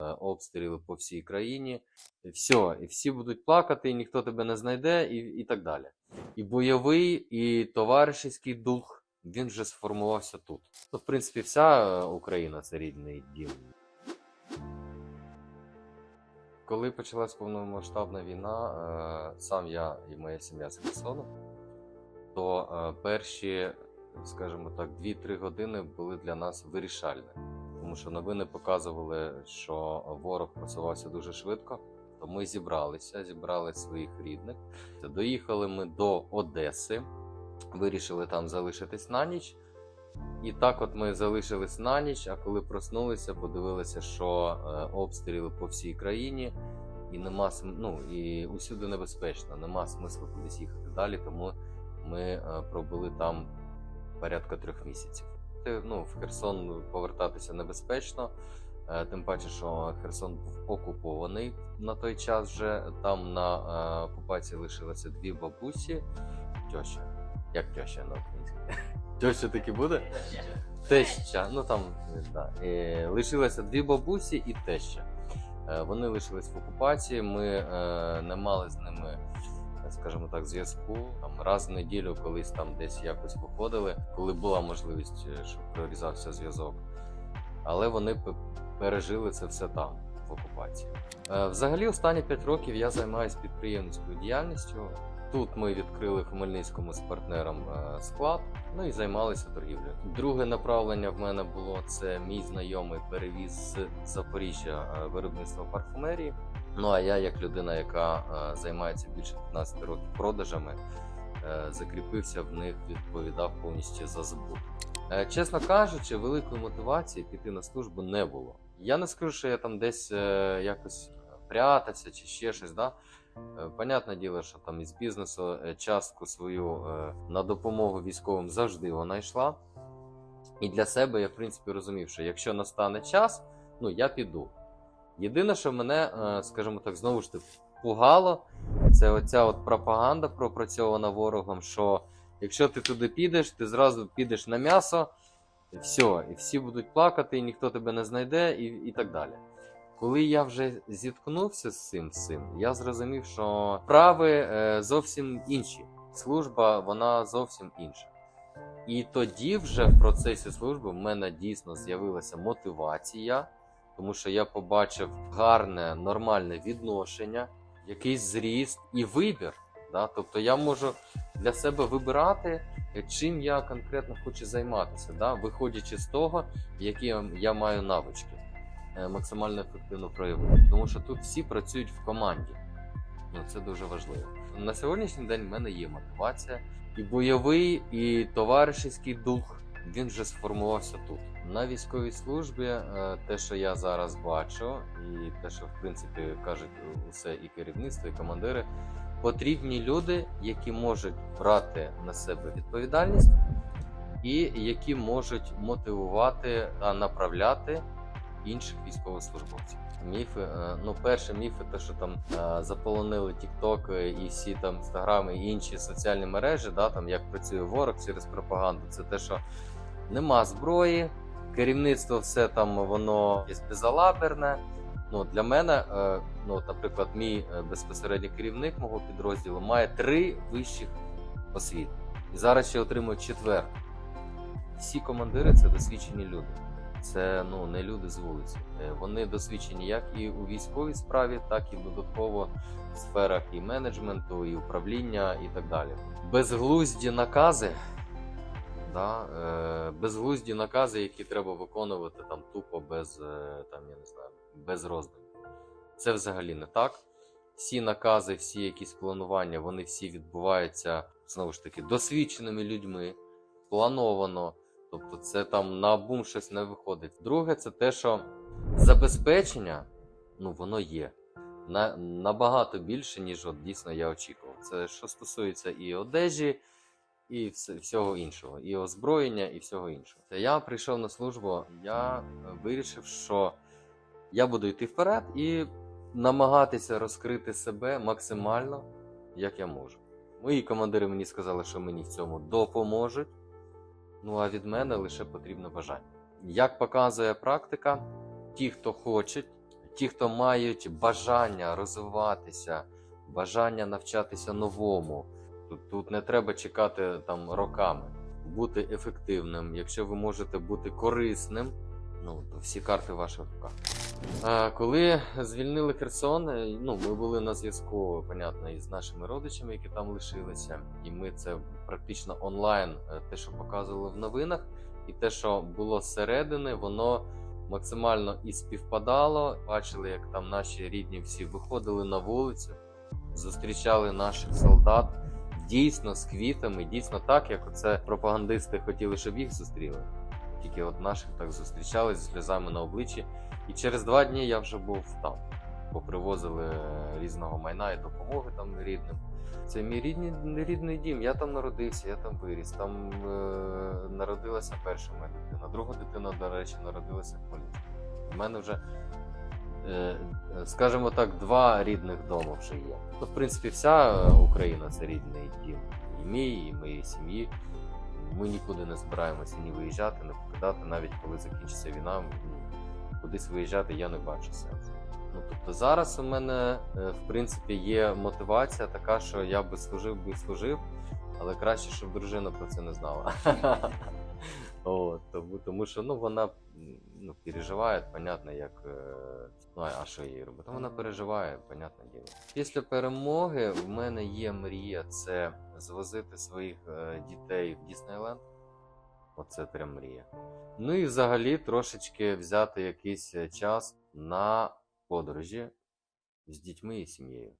е, обстріли по всій країні. Все, і всі будуть плакати, і ніхто тебе не знайде, і, і так далі. І бойовий, і товаришівський дух він вже сформувався тут. Ну, в принципі, вся е, Україна це рідний дім. Коли почалась повномасштабна війна, е, сам я і моя сім'я з Херсону, то перші, скажімо так, 2-3 години були для нас вирішальні. Тому що новини показували, що ворог просувався дуже швидко. То ми зібралися, зібрали своїх рідних. Доїхали ми до Одеси, вирішили там залишитись на ніч. І так, от ми залишились на ніч. А коли проснулися, подивилися, що е, обстріли по всій країні, і нема ну, і усюди небезпечно, нема смислу кудись їхати далі. Тому ми е, пробули там порядка трьох місяців. Ти, Ну, в Херсон повертатися небезпечно. е, Тим паче, що Херсон був окупований на той час вже. Там на е, окупації лишилося дві бабусі. Тьоща. Як тьоща на українській? Тьоща таки буде? Теща. Ну там да. Е, лишилося дві бабусі і теща. Вони лишились в окупації. Ми е, не мали з ними, скажімо так, зв'язку. Там раз в неділю колись там десь якось виходили, коли була можливість, е, щоб прорізався зв'язок. Але вони пережили це все там, в окупації. Е, Взагалі, останні 5 років я займаюся підприємницькою діяльністю. Тут ми відкрили в Хмельницькому з партнером е, склад, ну і займалися торгівлею. Друге направлення в мене було це мій знайомий перевіз з Запоріжжя е, виробництва парфумерії. Ну а я, як людина, яка е, займається більше 15 років продажами, закріпився в них, відповідав повністю за збут. Чесно кажучи, великої мотивації піти на службу не було. Я не скажу, що я там десь якось прятався чи ще щось. Да? Е, Понятне діло, що там із бізнесу е, частку свою е, на допомогу військовим завжди вона йшла. І для себе я, в принципі, розумів, що якщо настане час, ну я піду. Єдине, що мене, скажімо так, знову ж таки пугало, це оця от пропаганда пропрацьована ворогом, що якщо ти туди підеш, ти зразу підеш на м'ясо, і все, і всі будуть плакати, і ніхто тебе не знайде, і, і так далі. Коли я вже зіткнувся з цим всім, я зрозумів, що справи е, зовсім інші. Служба вона зовсім інша. І тоді, вже в процесі служби, в мене дійсно з'явилася мотивація, тому що я побачив гарне, нормальне відношення, якийсь зріст і вибір. Да? Тобто я можу для себе вибирати, чим я конкретно хочу займатися, да? виходячи з того, які я- маю навички максимально ефективно проявити. Тому що тут всі працюють в команді. Ну, це дуже важливо. На сьогоднішній день в мене є мотивація. І бойовий, і товаришівський дух він вже сформувався тут. На військовій службі е, те, що я зараз бачу, і те, що в принципі кажуть усе і керівництво, і командири, потрібні люди, які можуть брати на себе відповідальність, і які можуть мотивувати та направляти інших військовослужбовців. Міфи, е, ну перше міфи, те, що там е, заполонили TikTok і всі там інстаграми і інші соціальні мережі, да, там як працює ворог через пропаганду. Це те, що нема зброї, керівництво все там воно безалаберне. Ну для мене, е, ну наприклад, мій е, безпосередній керівник мого підрозділу має три вищих освіти і зараз ще отримує четверту. Всі командири це досвідчені люди. Це ну не люди з вулиці. Е, Вони досвідчені як і у військовій справі, так і додатково в сферах і менеджменту, і управління, і так далі. Безглузді накази, да, е, безглузді накази, які треба виконувати там тупо без е, там, я не знаю, без роздумів. Це взагалі не так. Всі накази, всі якісь планування, вони всі відбуваються знову ж таки досвідченими людьми, плановано. Тобто це там на бум щось не виходить. Друге, це те, що забезпечення, ну воно є. На, набагато більше, ніж от дійсно я очікував. Це що стосується і одежі, і вс- всього іншого, і озброєння, і всього іншого. Це я прийшов на службу, я вирішив, що я буду йти вперед і намагатися розкрити себе максимально, як я можу. Мої командири мені сказали, що мені в цьому допоможуть. Ну а від мене лише потрібно бажання. Як показує практика, ті, хто хочуть, ті, хто мають бажання розвиватися, бажання навчатися новому. Тут, тут не треба чекати там роками. Бути ефективним, якщо ви можете бути корисним, ну всі карти в ваших руках. А, коли звільнили Херсон, е, ну ми були на зв'язку, понятно, із нашими родичами, які там лишилися, і ми це практично онлайн, е, те, що показували в новинах, і те, що було зсередини, воно максимально і співпадало. Бачили, як там наші рідні всі виходили на вулицю, зустрічали наших солдат. Дійсно з квітами, дійсно так, як оце пропагандисти хотіли, щоб їх зустріли. Тільки от наших так зустрічали з сльозами на обличчі. І через два дні я вже був там. Попривозили різного майна і допомоги там рідним. Це мій рідний, рідний дім. Я там народився, я там виріс. Там е, народилася перша моя дитина. Друга дитина, до речі, народилася в Хмельницькому. У мене вже, е, е, скажімо так, два рідних дома вже є. Ну, в принципі, вся е, Україна це рідний дім. І мій, і моєї сім'ї. Ми нікуди не збираємося ні виїжджати, не покидати, навіть коли закінчиться війна. Кудись виїжджати я не бачу сенсу. Ну тобто зараз у мене е, в принципі є мотивація така, що я би служив, би служив, але краще, щоб дружина про це не знала. От, тому, тому що ну, вона ну, переживає, понятно, як. е, Ну, а що їй робити? Вона переживає, понятне діло. Після перемоги в мене є мрія це звозити своїх е, дітей в Діснейленд. Оце прям мрія. Ну і взагалі трошечки взяти якийсь е, час на подорожі з дітьми і сім'єю.